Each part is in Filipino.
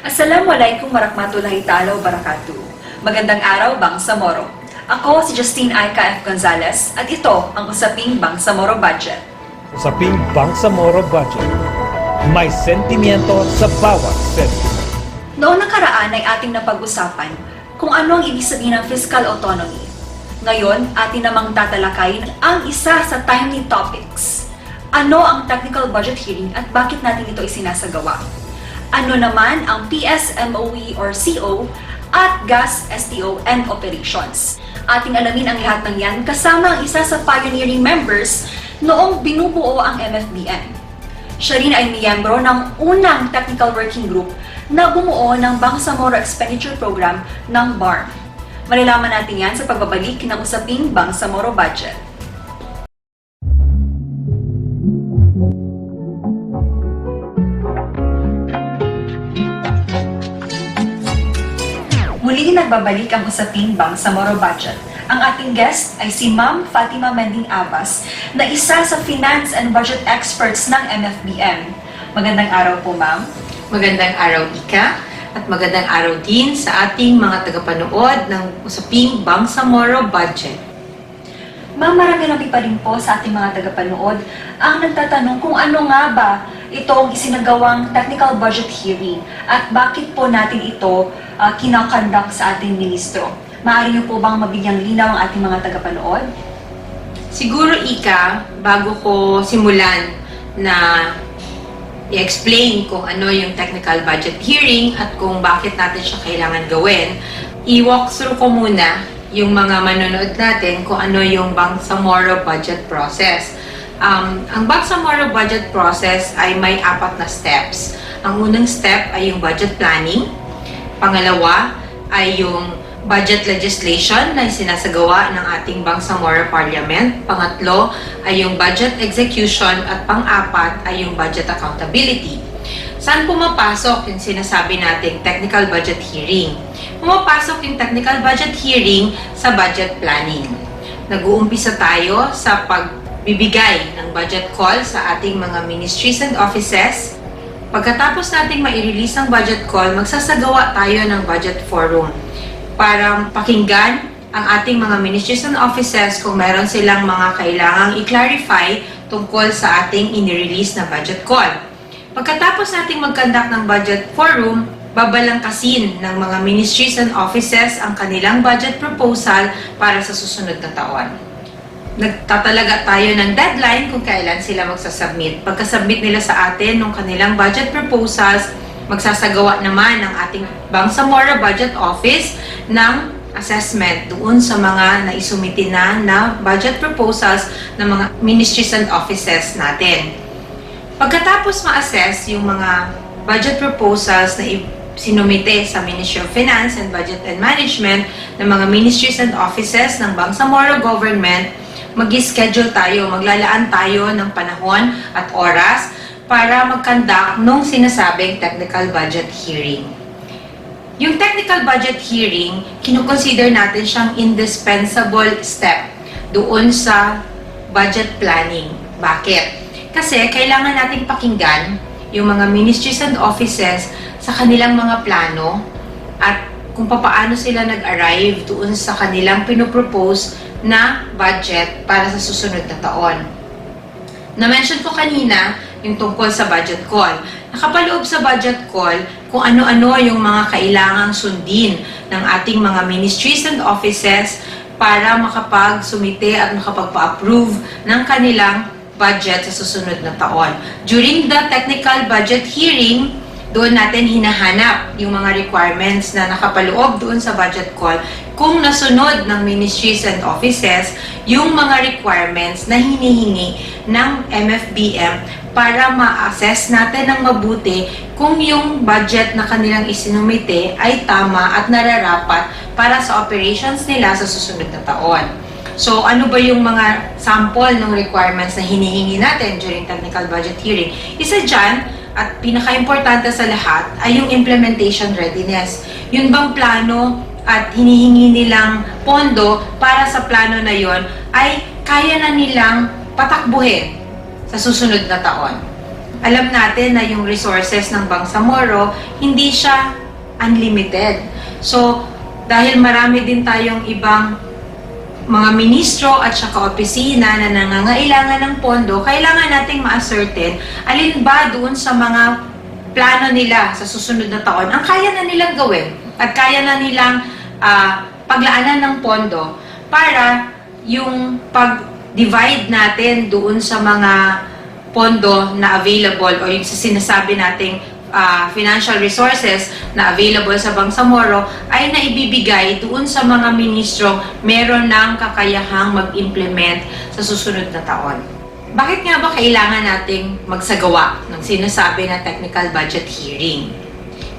Assalamualaikum warahmatullahi ta'ala wabarakatuh. Magandang araw, Bangsamoro. Ako si Justine Aika F. Gonzalez at ito ang usaping Bangsamoro Budget. Usaping Bangsamoro Budget. May sentimiento sa bawat sentiment. Noong nakaraan ay ating napag-usapan kung ano ang ibig sabihin ng fiscal autonomy. Ngayon, atin namang tatalakayin ang isa sa timely topics. Ano ang technical budget hearing at bakit natin ito isinasagawa? Ano naman ang PSMOE or CO at gas STO and operations? Ating alamin ang lahat ng yan kasama ang isa sa pioneering members noong binubuo ang MFBM. Siya rin ay miyembro ng unang technical working group na bumuo ng Bangsamoro Expenditure Program ng BARM. Malalaman natin yan sa pagbabalik ng usaping Bangsamoro Budget. Nagbabalik ang usaping Bangsamoro Budget. Ang ating guest ay si Ma'am Fatima Mending Abbas na isa sa finance and budget experts ng MFBM. Magandang araw po, Ma'am. Magandang araw, Ika. At magandang araw din sa ating mga tagapanood ng usaping Bangsamoro Budget. Ma'am, marami-rami pa rin po sa ating mga tagapanood ang nagtatanong kung ano nga ba itong isinagawang technical budget hearing at bakit po natin ito uh, kinakonduct sa ating ministro. Maaari niyo po bang mabigyang linaw ang ating mga tagapanood? Siguro, Ika, bago ko simulan na i-explain kung ano yung technical budget hearing at kung bakit natin siya kailangan gawin, i-walk through ko muna yung mga manonood natin kung ano yung Bangsamoro budget process. Um, ang Bangsamoro budget process ay may apat na steps. Ang unang step ay yung budget planning. Pangalawa ay yung budget legislation na sinasagawa ng ating Bangsamoro Parliament. Pangatlo ay yung budget execution at pang-apat ay yung budget accountability. Saan pumapasok yung sinasabi nating technical budget hearing? Pumapasok yung technical budget hearing sa budget planning. Nag-uumpisa tayo sa pagbibigay ng budget call sa ating mga ministries and offices. Pagkatapos nating mai-release ang budget call, magsasagawa tayo ng budget forum para pakinggan ang ating mga ministries and offices kung meron silang mga kailangang i-clarify tungkol sa ating inirelease na budget call. Pagkatapos nating mag-conduct ng budget forum, babalangkasin ng mga ministries and offices ang kanilang budget proposal para sa susunod na taon. Nagtatalaga tayo ng deadline kung kailan sila magsasubmit. Pagkasubmit nila sa atin ng kanilang budget proposals, magsasagawa naman ng ating Bangsamoro Budget Office ng assessment doon sa mga naisumiti na na budget proposals ng mga ministries and offices natin. Pagkatapos ma-assess yung mga budget proposals na sinumite sa Ministry of Finance and Budget and Management ng mga ministries and offices ng Bangsamoro Government, mag-schedule tayo, maglalaan tayo ng panahon at oras para mag-conduct nung sinasabing technical budget hearing. Yung technical budget hearing, kinukonsider natin siyang indispensable step doon sa budget planning. Bakit? Kasi kailangan nating pakinggan yung mga ministries and offices sa kanilang mga plano at kung papaano sila nag-arrive doon sa kanilang pinopropose na budget para sa susunod na taon. Na-mention ko kanina yung tungkol sa budget call. Nakapaloob sa budget call kung ano-ano yung mga kailangang sundin ng ating mga ministries and offices para makapag-sumite at makapagpa-approve ng kanilang budget sa susunod na taon. During the technical budget hearing, doon natin hinahanap yung mga requirements na nakapaloob doon sa budget call kung nasunod ng ministries and offices yung mga requirements na hinihingi ng MFBM para ma-assess natin ng mabuti kung yung budget na kanilang isinumite ay tama at nararapat para sa operations nila sa susunod na taon. So, ano ba yung mga sample ng requirements na hinihingi natin during technical budget hearing? Isa dyan, at pinaka-importante sa lahat, ay yung implementation readiness. Yun bang plano at hinihingi nilang pondo para sa plano na yon ay kaya na nilang patakbuhin sa susunod na taon. alam natin na yung resources ng Bangsamoro, hindi siya unlimited. So, dahil marami din tayong ibang mga ministro at saka opisina na nangangailangan ng pondo, kailangan nating ma-ascertain alin ba doon sa mga plano nila sa susunod na taon ang kaya na nilang gawin at kaya na nilang ah, paglaanan ng pondo para yung pag-divide natin doon sa mga pondo na available o yung sa sinasabi nating ah, financial resources na available sa Bangsamoro ay naibibigay doon sa mga ministro meron ng kakayahang mag-implement sa susunod na taon. Bakit nga ba kailangan nating magsagawa ng sinasabi na technical budget hearing?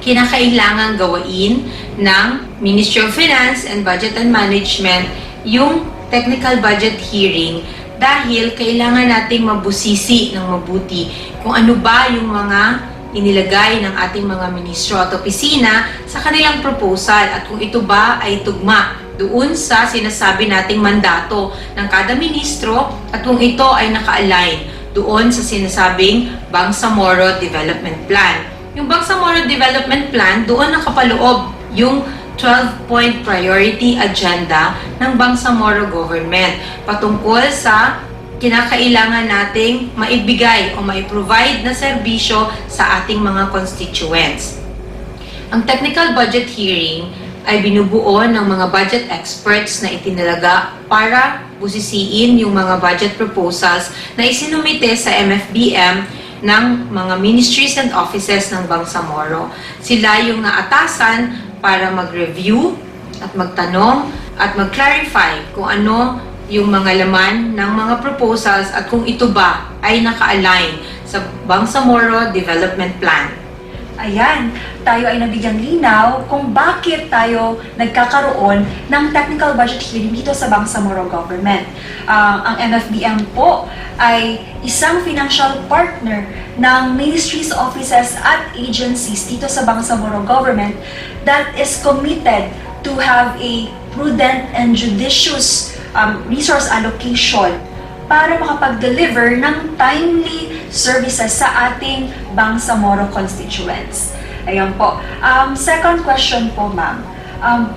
Kinakailangan gawain ng Ministry of Finance and Budget and Management yung technical budget hearing dahil kailangan nating mabusisi ng mabuti kung ano ba yung mga inilagay ng ating mga ministro at opisina sa kanilang proposal at kung ito ba ay tugma doon sa sinasabi nating mandato ng kada ministro at kung ito ay naka-align doon sa sinasabing Bangsamoro Development Plan. Yung Bangsamoro Development Plan, doon nakapaloob yung 12-point priority agenda ng Bangsamoro government patungkol sa kinakailangan nating maibigay o maiprovide na serbisyo sa ating mga constituents. Ang technical budget hearing ay binubuo ng mga budget experts na itinalaga para busisiin yung mga budget proposals na isinumite sa MFBM ng mga ministries and offices ng Bangsamoro. Sila yung naatasan para mag-review at magtanong at mag-clarify kung ano yung mga laman ng mga proposals at kung ito ba ay naka-align sa Bangsamoro Development Plan. Ayan, tayo ay nabigyang linaw kung bakit tayo nagkakaroon ng technical budget hearing dito sa Bangsamoro Government. Ah, ang MFBM po ay isang financial partner ng ministries, offices at agencies dito sa Bangsamoro Government that is committed to have a prudent and judicious um, resource allocation para makapag-deliver ng timely services sa ating Bangsamoro constituents. Ayan po. Um, second question po, ma'am. Um,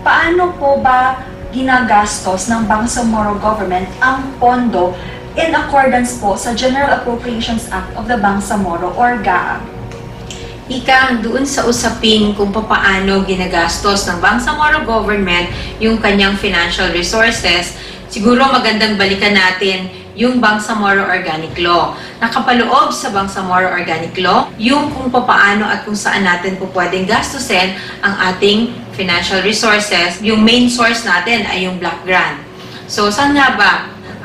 paano po ba ginagastos ng Bangsamoro government ang pondo in accordance po sa General Appropriations Act of the Bangsamoro or GAA? Ika, doon sa usaping kung paano ginagastos ng Bangsamoro government yung kanyang financial resources, siguro magandang balikan natin yung Bangsamoro Organic Law. Nakapaloob sa Bangsamoro Organic Law yung kung paano at kung saan natin po pwedeng gastusin ang ating financial resources. Yung main source natin ay yung block grant. So, saan nga ba?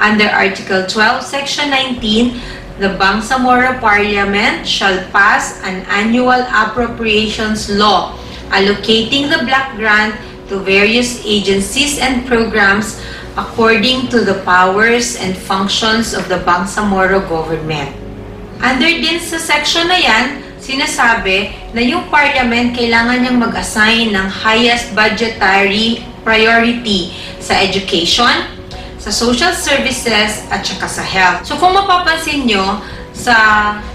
Under Article 12, Section 19, the Bangsamoro Parliament shall pass an annual appropriations law allocating the block grant to various agencies and programs according to the powers and functions of the Bangsamoro government. Under din sa section na yan, sinasabi na yung parliament kailangan niyang mag-assign ng highest budgetary priority sa education, sa social services, at saka sa health. So kung mapapansin nyo, sa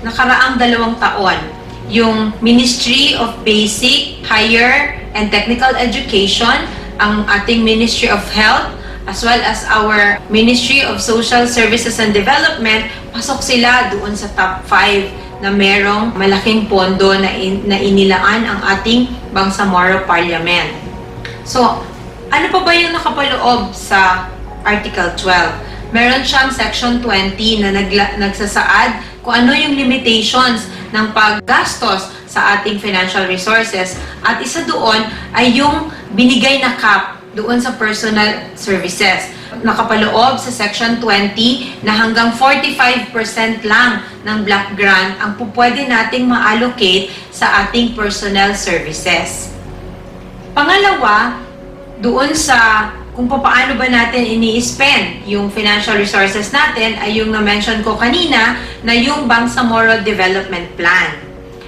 nakaraang dalawang taon, yung Ministry of Basic, Higher, and Technical Education, ang ating Ministry of Health, as well as our Ministry of Social Services and Development, pasok sila doon sa top 5 na merong malaking pondo na, in, na inilaan ang ating Bangsamoro Parliament. So, ano pa ba yung nakapaloob sa Article 12? Meron siyang Section 20 na nagla, nagsasaad kung ano yung limitations ng paggastos sa ating financial resources. At isa doon ay yung binigay na cap doon sa personal services. Nakapaloob sa Section 20 na hanggang 45% lang ng block grant ang pupwede nating ma-allocate sa ating personal services. Pangalawa, doon sa kung paano ba natin ini-spend yung financial resources natin ay yung na-mention ko kanina na yung Bangsamoro Development Plan.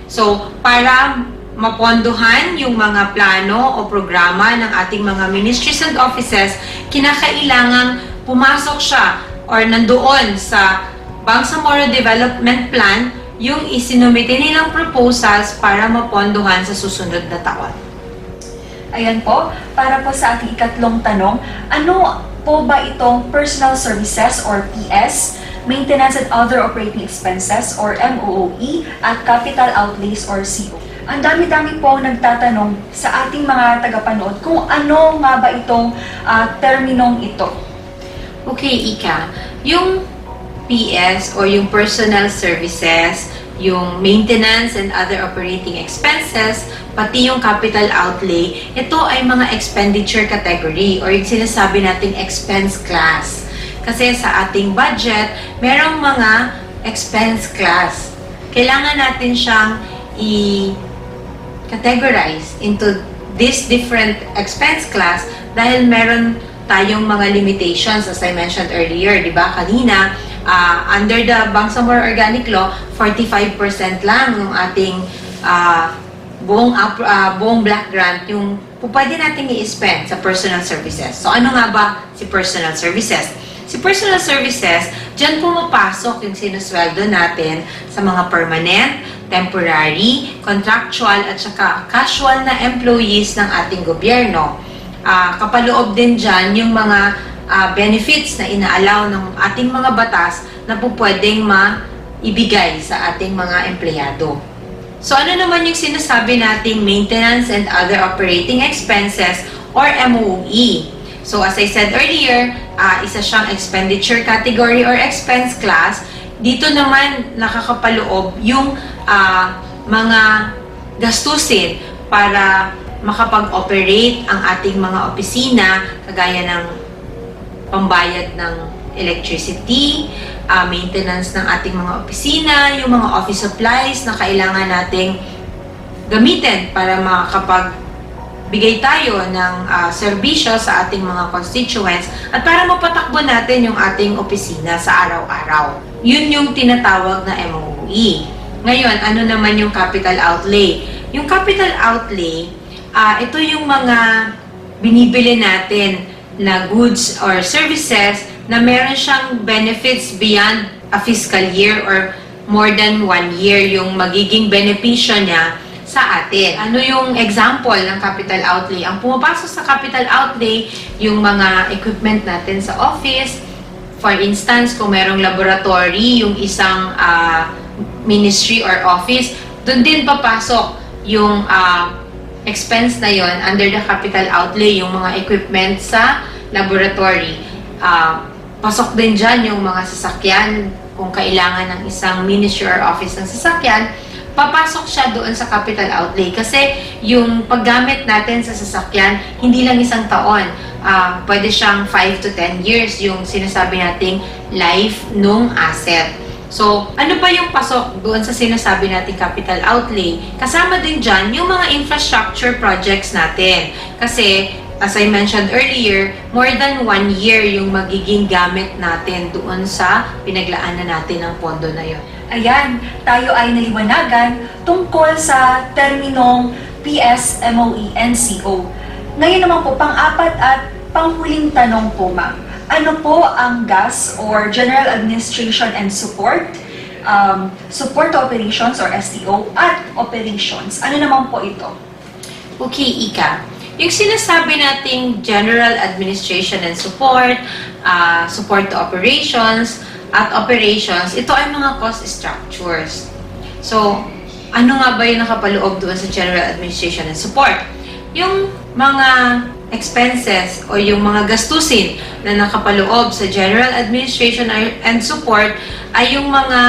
So, para mapondohan yung mga plano o programa ng ating mga ministries and offices, kinakailangang pumasok siya or nandoon sa Bangsamoro Development Plan yung isinumite nilang proposals para mapondohan sa susunod na taon. Ayan po, para po sa ating ikatlong tanong, ano po ba itong Personal Services or PS, Maintenance and Other Operating Expenses or MOOE, at Capital Outlays or CO? Ang dami-dami po ang nagtatanong sa ating mga tagapanood kung ano nga ba itong ah, terminong ito. Okay, Ika. Yung PS or yung personal services, yung maintenance and other operating expenses, pati yung capital outlay, ito ay mga expenditure category or yung sinasabi nating expense class. Kasi sa ating budget, merong mga expense class. Kailangan natin siyang i- categorize into this different expense class dahil meron tayong mga limitations as I mentioned earlier, di ba? Kanina, ah, under the Bangsamoro Organic Law, 45% lang yung ating ah, buong, up- ah, buong black grant yung pwede natin i-spend sa personal services. So ano nga ba si personal services? Si personal services, dyan pumapasok yung sinusweldo natin sa mga permanent, temporary, contractual at saka casual na employees ng ating gobyerno. Ah, kapaloob din dyan yung mga ah, benefits na inaalaw ng ating mga batas na po pwedeng maibigay sa ating mga empleyado. So ano naman yung sinasabi nating maintenance and other operating expenses or MOE? So as I said earlier, ah, isa siyang expenditure category or expense class. Dito naman nakakapaloob yung ah, mga gastusin para makapag-operate ang ating mga opisina kagaya ng pambayad ng electricity, ah, maintenance ng ating mga opisina, yung mga office supplies na kailangan nating gamitin para makakapag bigay tayo ng ah, serbisyo sa ating mga constituents at para mapatakbo natin yung ating opisina sa araw-araw. Yun yung tinatawag na MOE. Ngayon, ano naman yung capital outlay? Yung capital outlay, ah, ito yung mga binibili natin na goods or services na meron siyang benefits beyond a fiscal year or more than one year yung magiging benepisyo niya sa atin. Ano yung example ng capital outlay? Ang pumapasok sa capital outlay, yung mga equipment natin sa office. For instance, kung merong laboratory, yung isang ah, ministry or office, doon din papasok yung ah, expense na yon under the capital outlay, yung mga equipment sa laboratory. Ah, pasok din dyan yung mga sasakyan, kung kailangan ng isang ministry or office ng sasakyan, papasok siya doon sa capital outlay. Kasi yung paggamit natin sa sasakyan, hindi lang isang taon. Ah, pwede siyang 5 to 10 years yung sinasabi nating life nung asset. So, ano ba yung pasok doon sa sinasabi nating capital outlay? Kasama din dyan yung mga infrastructure projects natin. Kasi, as I mentioned earlier, more than one year yung magiging gamit natin doon sa pinaglaanan natin ng pondo na yon. Ayan, tayo ay naliwanagan tungkol sa terminong PS, MOE, NCO. Ngayon naman po, pang-apat at panghuling tanong po, ma'am. Ano po ang GAS or General Administration and Support, um, Support Operations or STO, at Operations? Ano naman po ito? Okay, Ika. Yung sinasabi nating General Administration and Support, ah, Support to Operations, at Operations, ito ay mga cost structures. So, ano nga ba yung nakapaloob doon sa General Administration and Support? Yung mga expenses o yung mga gastusin na nakapaloob sa General Administration and Support ay yung mga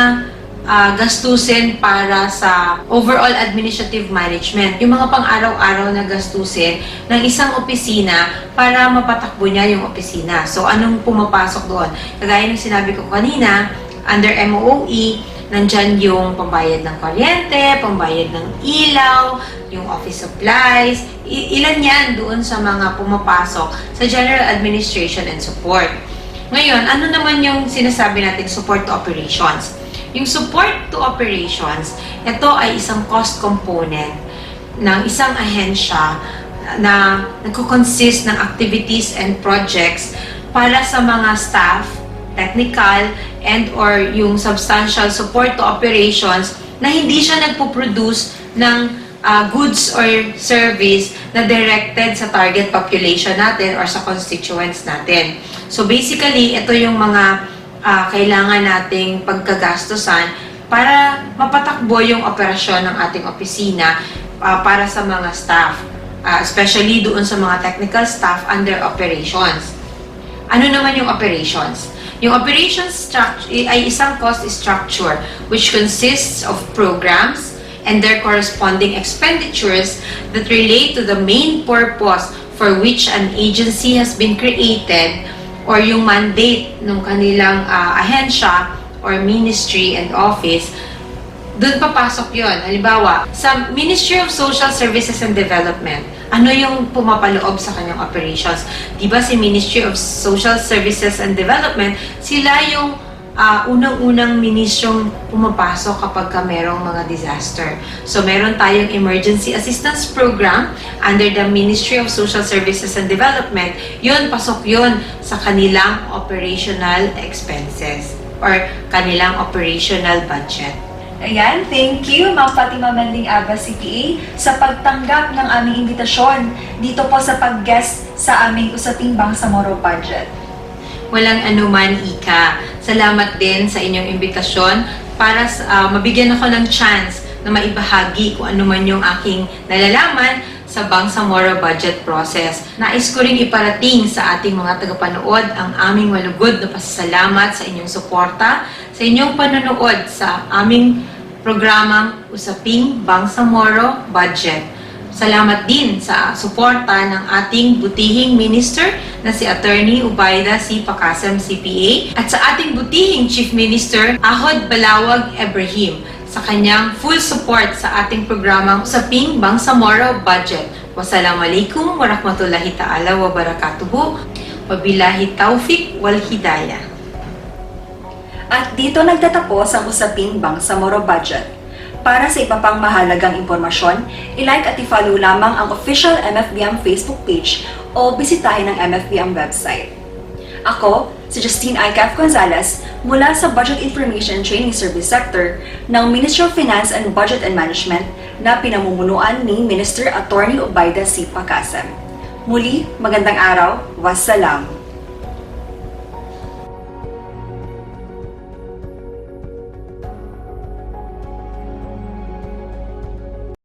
ah, gastusin para sa overall administrative management. Yung mga pang-araw-araw na gastusin ng isang opisina para mapatakbo niya yung opisina. So, anong pumapasok doon? Kagaya ng sinabi ko kanina, under MOE, nandyan yung pambayad ng kuryente, pambayad ng ilaw, yung office supplies, ilan yan doon sa mga pumapasok sa General Administration and Support. Ngayon, ano naman yung sinasabi natin support to operations? Yung support to operations, ito ay isang cost component ng isang ahensya na nagko-consist ng activities and projects para sa mga staff, technical, and or yung substantial support to operations na hindi siya nagpo-produce ng ah, goods or service na directed sa target population natin or sa constituents natin. So basically, ito yung mga ah, kailangan nating pagkagastusan para mapatakbo yung operasyon ng ating opisina ah, para sa mga staff, ah, especially doon sa mga technical staff under operations. Ano naman yung operations? Yung operations structure ay isang cost structure which consists of programs and their corresponding expenditures that relate to the main purpose for which an agency has been created or yung mandate ng kanilang ah, ahensya or ministry and office doon papasok yon. Halimbawa, sa Ministry of Social Services and Development, ano yung pumapaloob sa kanyang operations? Di ba si Ministry of Social Services and Development, sila yung ah, unang-unang ministrong pumapasok kapag ka merong mga disaster. So, meron tayong Emergency Assistance Program under the Ministry of Social Services and Development. Yun, pasok yun sa kanilang operational expenses or kanilang operational budget. Ayan, thank you Ma'am Fatima Mending Aba CPA sa pagtanggap ng aming imbitasyon dito po sa pag-guest sa aming Usaping Bangsamoro Budget. Walang anuman, Ika. Salamat din sa inyong imbitasyon para ah, mabigyan ako ng chance na maibahagi kung ano man yung aking nalalaman sa Bangsamoro budget process. Nais ko ring iparating sa ating mga tagapanood ang aming malugod na pasasalamat sa inyong suporta, sa inyong panonood sa aming programang Usaping Bangsamoro Budget. Salamat din sa suporta ng ating butihing minister na si Attorney Ubaida C. Pakasam CPA at sa ating butihing Chief Minister Ahod Balawag Ibrahim sa kanyang full support sa ating programang Usaping Bangsamoro Budget. Wassalamualaikum warahmatullahi ta'ala wa barakatuhu. Wabillahi taufiq wal hidayah. At dito nagtatapos ang Usaping Bangsamoro Budget. Para sa iba pang mahalagang impormasyon, ilike at i-follow lamang ang official MFBM Facebook page o bisitahin ang MFBM website. Ako, si Justine Icaf Gonzalez mula sa Budget Information Training Service Sector ng Ministry of Finance and Budget and Management na pinamumunuan ni Minister Attorney Obaida C. Pacasem. Muli, magandang araw. Wassalam.